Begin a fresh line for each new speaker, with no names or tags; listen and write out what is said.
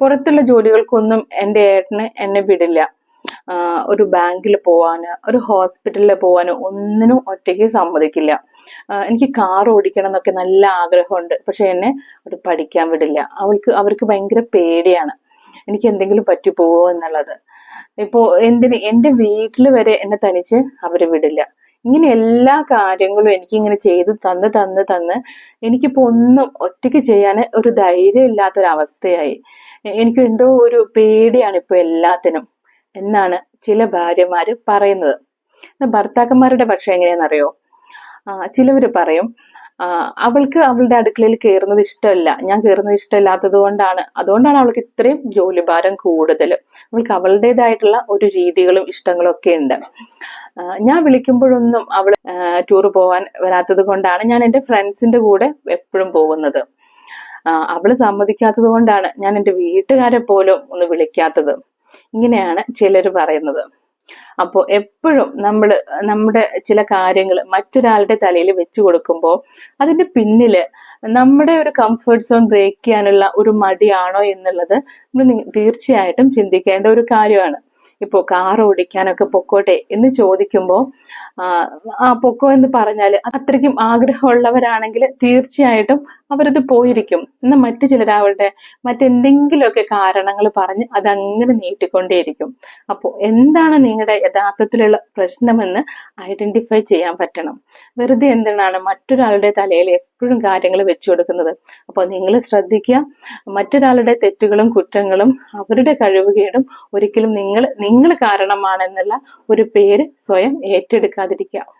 പുറത്തുള്ള ജോലികൾക്കൊന്നും എന്റെ ഏട്ടന് എന്നെ വിടില്ല. ഒരു ബാങ്കിൽ പോവാന് ഒരു ഹോസ്പിറ്റലിൽ പോവാൻ ഒന്നിനും ഒറ്റയ്ക്ക് സമ്മതിക്കില്ല. എനിക്ക് കാർ ഓടിക്കണം എന്നൊക്കെ നല്ല ആഗ്രഹമുണ്ട്. പക്ഷെ എന്നെ അത് പഠിക്കാൻ വിടില്ല. അവൾക്ക് അവർക്ക് ഭയങ്കര പേടിയാണ്. എനിക്ക് എന്തെങ്കിലും പറ്റിപ്പോവോ എന്നുള്ളത്. ഇപ്പോൾ എന്തിന് എന്റെ വീട്ടിൽ വരെ എന്നെ തനിച്ച് അവർ വിടില്ല. ഇങ്ങനെ എല്ലാ കാര്യങ്ങളും എനിക്ക് ഇങ്ങനെ ചെയ്ത് തന്ന് തന്ന് തന്ന് എനിക്കിപ്പോൾ ഒന്നും ഒറ്റയ്ക്ക് ചെയ്യാൻ ഒരു ധൈര്യം ഇല്ലാത്തൊരവസ്ഥയായി എനിക്ക് എന്തോ ഒരു പേടിയാണ് ഇപ്പൊ എല്ലാത്തിനും. എന്നാണ് ചില ഭാര്യമാർ പറയുന്നത്. ഭർത്താക്കന്മാരുടെ പക്ഷേ എങ്ങനെയാണെന്നറിയോ ചിലവർ പറയും അവൾക്ക് അവളുടെ അടുക്കളയിൽ കയറുന്നത് ഇഷ്ടമല്ല. ഞാൻ കയറുന്നത് ഇഷ്ടമല്ലാത്തത് കൊണ്ടാണ്. അതുകൊണ്ടാണ് അവൾക്ക് ഇത്രയും ജോലിഭാരം കൂടുതൽ അവൾക്ക് അവളുടേതായിട്ടുള്ള ഒരു രീതികളും ഇഷ്ടങ്ങളും ഒക്കെ ഉണ്ട്. ഞാൻ വിളിക്കുമ്പോഴൊന്നും അവൾ ടൂർ പോകാൻ വരാത്തത് കൊണ്ടാണ് ഞാൻ എന്റെ ഫ്രണ്ട്സിന്റെ കൂടെ എപ്പോഴും പോകുന്നത്. അവൾ സമ്മതിക്കാത്തത് കൊണ്ടാണ് ഞാൻ എന്റെ വീട്ടുകാരെ പോലും ഒന്ന് വിളിക്കാത്തത്. ഇങ്ങനെയാണ് ചിലർ പറയുന്നത്. അപ്പോൾ എപ്പോഴും നമ്മൾ നമ്മുടെ ചില കാര്യങ്ങൾ മറ്റൊരാളുടെ തലയിൽ വെച്ചു കൊടുക്കുമ്പോൾ അതിന്റെ പിന്നിൽ നമ്മുടെ ഒരു കംഫർട്ട് സോൺ ബ്രേക്ക് ചെയ്യാനുള്ള ഒരു മടിയാണോ എന്നുള്ളത് നമ്മൾ തീർച്ചയായിട്ടും ചിന്തിക്കേണ്ട ഒരു കാര്യമാണ്. ഇപ്പോൾ കാർ ഓടിക്കാനൊക്കെ പൊക്കോട്ടെ എന്ന് ചോദിക്കുമ്പോൾ ആ പൊക്കോ എന്ന് പറഞ്ഞാൽ അത്രയ്ക്കും ആഗ്രഹമുള്ളവരാണെങ്കിൽ തീർച്ചയായിട്ടും അവരത് പോയിരിക്കും. എന്നാൽ മറ്റു ചിലരവരുടെ മറ്റെന്തെങ്കിലുമൊക്കെ കാരണങ്ങൾ പറഞ്ഞ് അതങ്ങനെ നീട്ടിക്കൊണ്ടേയിരിക്കും. അപ്പോൾ എന്താണ് നിങ്ങളുടെ യഥാർത്ഥത്തിലുള്ള പ്രശ്നമെന്ന് ഐഡന്റിഫൈ ചെയ്യാൻ പറ്റണം. വെറുതെ എന്തിനാണ് മറ്റൊരാളുടെ തലയിൽ എപ്പോഴും കാര്യങ്ങൾ വെച്ചു കൊടുക്കുന്നത്? അപ്പോൾ നിങ്ങൾ ശ്രദ്ധിക്കുക. മറ്റൊരാളുടെ തെറ്റുകളും കുറ്റങ്ങളും അവരുടെ കഴിവുകേടും ഒരിക്കലും നിങ്ങൾ നിങ്ങൾ കാരണമാണെന്നുള്ള ഒരു പേര് സ്വയം ഏറ്റെടുക്കാതിരിക്കുക.